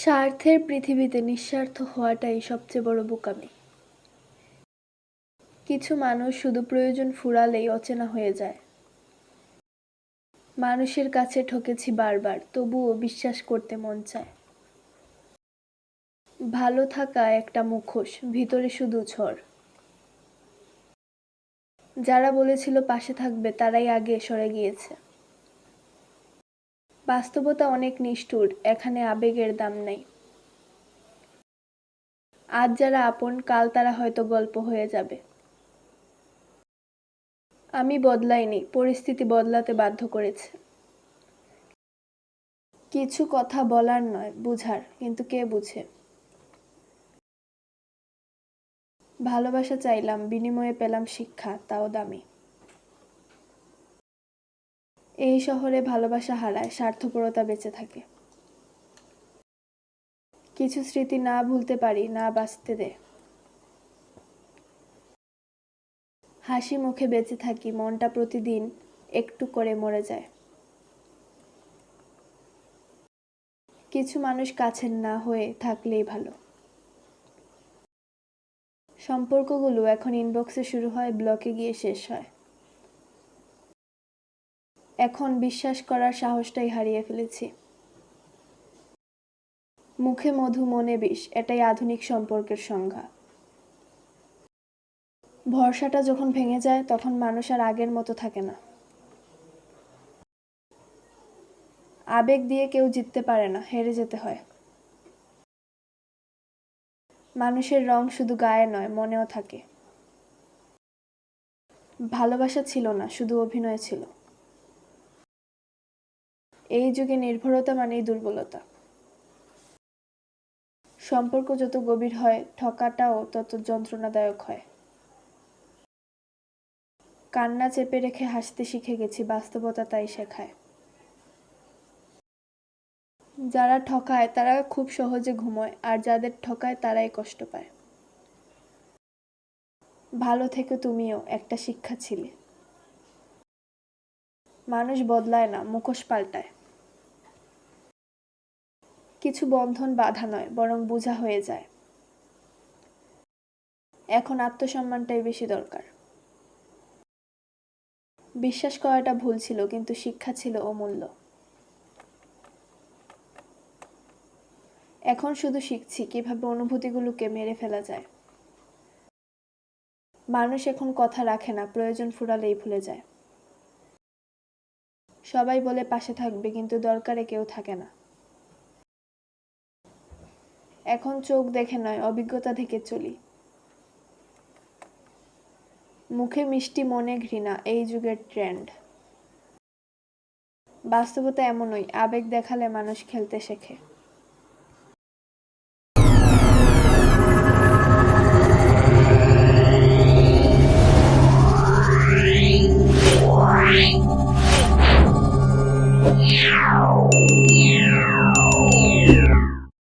স্বার্থের পৃথিবীতে নিঃস্বার্থ হওয়াটাই সবচেয়ে বড় বোকামি। কিছু মানুষ শুধু প্রয়োজন ফুরালেই অচেনা হয়ে যায়। মানুষের কাছে ঠকেছি বারবার, তবুও বিশ্বাস করতে মন চায়। ভালো থাকা একটা মুখোশ, ভিতরে শুধু ঝড়। যারা বলেছিল পাশে থাকবে, তারাই আগে সরে গিয়েছে। বাস্তবতা অনেক নিষ্ঠুর, এখানে আবেগের দাম নেই। আজ যারা আপন, কাল তারা হয়তো গল্প হয়ে যাবে। আমি বদলাইনি, পরিস্থিতি বদলাতে বাধ্য করেছে। কিছু কথা বলার নয়, বুঝার, কিন্তু কে বুঝে? ভালোবাসা চাইলাম, বিনিময়ে পেলাম শিক্ষা, তাও দামি। এই শহরে ভালোবাসা হারায়, স্বার্থপরতা বেঁচে থাকে। কিছু স্মৃতি না ভুলতে পারি, না বাঁচতে দে। হাসি মুখে বেঁচে থাকি, মনটা প্রতিদিন একটু করে মরে যায়। কিছু মানুষ কাছের না হয়ে থাকলেই ভালো। সম্পর্কগুলো এখন ইনবক্সে শুরু হয় ব্লকে গিয়ে শেষ হয়। এখন বিশ্বাস করার সাহসটাই হারিয়ে ফেলেছি। মুখে মধু, মনে বিষ, এটাই আধুনিক সম্পর্কের সংজ্ঞা। ভরসাটা যখন ভেঙে যায়, তখন মানুষ আর আগের মতো থাকে না। আবেগ দিয়ে কেউ জিততে পারে না, হেরে যেতে হয়। মানুষের রং শুধু গায়ে নয়, মনেও থাকে। ভালোবাসা ছিল না, শুধু অভিনয় ছিল। এই যুগে নির্ভরতা মানেই দুর্বলতা। সম্পর্ক যত গভীর হয়, ঠকাটাও তত যন্ত্রণাদায়ক হয়। কান্না চেপে রেখে হাসতে শিখে গেছি, বাস্তবতা তাই শেখায়। যারা ঠকায়, তারা খুব সহজে ঘুমোয়, আর যাদের ঠকায়, তারাই কষ্ট পায়। ভালো থেকে তুমিও, একটা শিক্ষা ছিলে। মানুষ বদলায় না, মুখোশ পাল্টায়। কিছু বন্ধন বাধা নয়, বরং বোঝা হয়ে যায়। এখন আত্মসম্মানটাই বেশি দরকার। বিশ্বাস করাটা ভুল ছিল, কিন্তু শিক্ষা ছিল অমূল্য। এখন শুধু শিখছি কীভাবে অনুভূতিগুলোকে মেরে ফেলা যায়। মানুষ এখন কথা রাখে না, প্রয়োজন ফুরালেই ভুলে যায়। সবাই বলে পাশে থাকবে, কিন্তু দরকারে কেউ থাকে না। এখন চোখ দেখে নয় অভিজ্ঞতা থেকে চলি মুখে মিষ্টি মনে ঘৃণা এই যুগের ট্রেন্ড বাস্তবতা এমনই আবেগ দেখালে মানুষ খেলতে শেখে Yeah.